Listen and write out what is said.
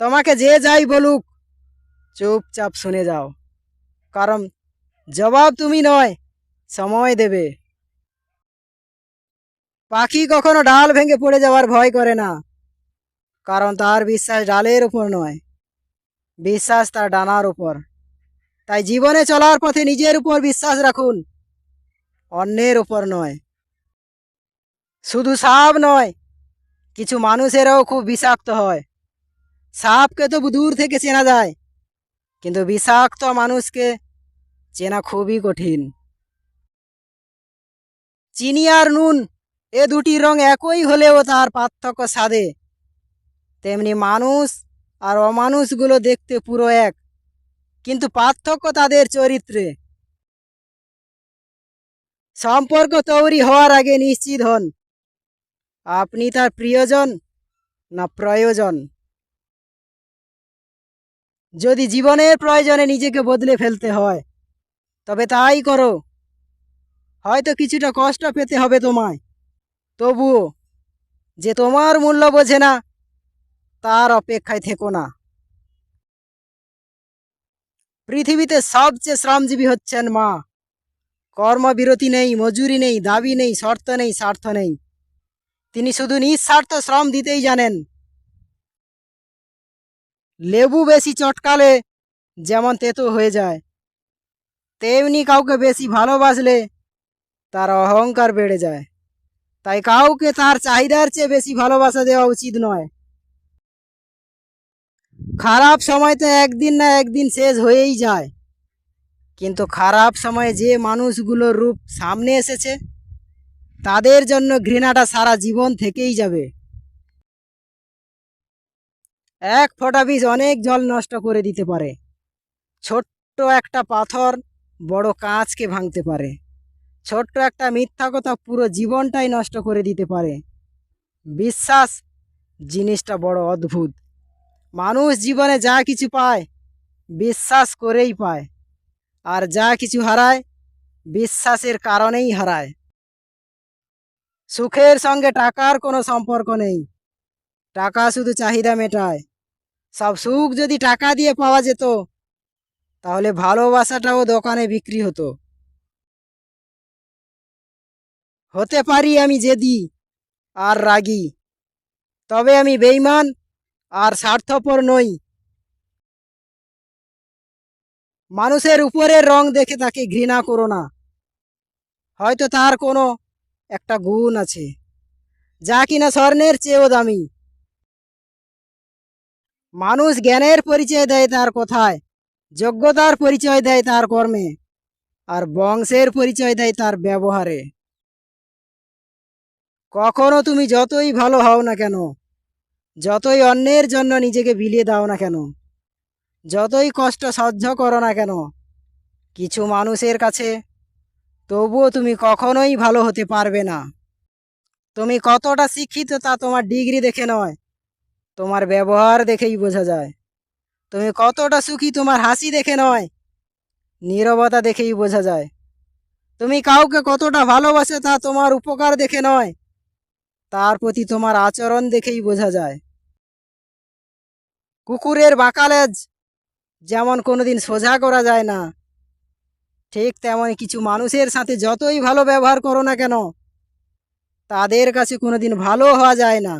তোমাকে যে যাই বলুক, চুপচাপ শুনে যাও। কারণ জবাব তুমি নয়, সময় দেবে। পাখি কখনো ডাল ভেঙে পড়ে যাওয়ার ভয় করে না, কারণ তার বিশ্বাস ডালের উপর নয়, বিশ্বাস তার ডানার উপর। তাই জীবনে চলার পথে নিজের উপর বিশ্বাস রাখুন, অন্যের উপর নয়। শুধু সাপ নয়, কিছু মানুষেরাও খুব বিষাক্ত হয়। সাপকে তো দূর থেকে চেনা যায়, কিন্তু বিষাক্ত মানুষকে চেনা খুবই কঠিন। চিনি আর নুন এ দুটি রং একই হলেও তার পার্থক্য সাদে তেমনি মানুষ আর অমানুষগুলো দেখতে পুরো এক, কিন্তু পার্থক্য তাদের চরিত্রে। সম্পর্ক তৈরি হওয়ার আগে নিশ্চিত হন, আপনি তার প্রিয়জন না প্রয়োজন। যদি জীবনের প্রয়োজনে নিজেকে বদলে ফেলতে হয়, তবে তাই করো। হয়তো কিছুটা কষ্ট পেতে হবে তোমায়। তবুও যে তোমার মূল্য বোঝে না, তার অপেক্ষায় থেকো না। পৃথিবীতে সবচেয়ে শ্রমজীবী হচ্ছেন মা। কর্মবিরতি নেই, মজুরি নেই, দাবি নেই, শর্ত নেই, স্বার্থ নেই। তিনি শুধু নিঃস্বার্থ শ্রম দিতেই জানেন। লেবু বেশি চটকালে যেমন তেতো হয়ে যায়, তেমনি কাউকে বেশি ভালোবাসলে তার অহংকার বেড়ে যায়। তাই কাউকে তার চাহিদার চেয়ে বেশি ভালোবাসা দেওয়া উচিত নয়। খারাপ সময় তো একদিন না একদিন শেষ হয়েই যায়, কিন্তু খারাপ সময়ে যে মানুষগুলোর রূপ সামনে এসেছে, তাদের জন্য ঘৃণাটা সারা জীবন থেকেই যাবে। এক ফোঁটা বীজ অনেক জল নষ্ট করে দিতে পারে। ছোট্ট একটা পাথর বড় কাঁচকে ভাঙতে পারে। ছোট্ট একটা মিথ্যা কথা পুরো জীবনটাই নষ্ট করে দিতে পারে। বিশ্বাস, জিনিসটা বড় অদ্ভুত। মানুষ জীবনে যা কিছু পায়, বিশ্বাস করেই পায়। আর যা কিছু হারায়, বিশ্বাসের কারণেই হারায়। সুখের সঙ্গে টাকার কোনো সম্পর্ক নেই। টাকা শুধু চাহিদা মেটায়। সব সুখ যদি টাকা দিয়ে পাওয়া যেত, তাহলে ভালোবাসাটাও দোকানে বিক্রি হতো। হতে পারি আমি জেদি আর রাগী, তবে আমি বেইমান আর স্বার্থপর নই। মানুষের উপরের রং দেখে তাকে ঘৃণা করো না। হয়তো তার কোনো একটা গুণ আছে, যা কিনা স্বর্ণের চেয়েও দামি। মানুষ জ্ঞানের পরিচয় দেয় তার কথায়, যোগ্যতার পরিচয় দেয় তার কর্মে, আর বংশের পরিচয় দেয় তার ব্যবহারে। কখনো তুমি যতই ভালো হও না কেন, যতই অন্যের জন্য নিজেকে বিলিয়ে দাও না কেন, যতই কষ্ট সহ্য করো না কেন, কিছু মানুষের কাছে তবুও তুমি কখনোই ভালো হতে পারবে না। তুমি কতটা শিক্ষিত তা তোমার ডিগ্রি দেখে নয় তোমার ব্যবহার দেখেই বোঝা যায়। তুমি কতটা সুখী তোমার হাসি দেখে নয়, নীরবতা দেখেই বোঝা যায়। তুমি কাউকে কতটা ভালোবাসে তা তোমার উপকার দেখে নয়, তার প্রতি তোমার আচরণ দেখেই বোঝা যায়। কুকুরের বাঁকালেজ যেমন কোনোদিন সোজা করা যায় না, ঠিক তেমন কিছু মানুষের সাথে যতই ভালো ব্যবহার করো না কেন, তাদের কাছে কোনোদিন ভালো হওয়া যায় না।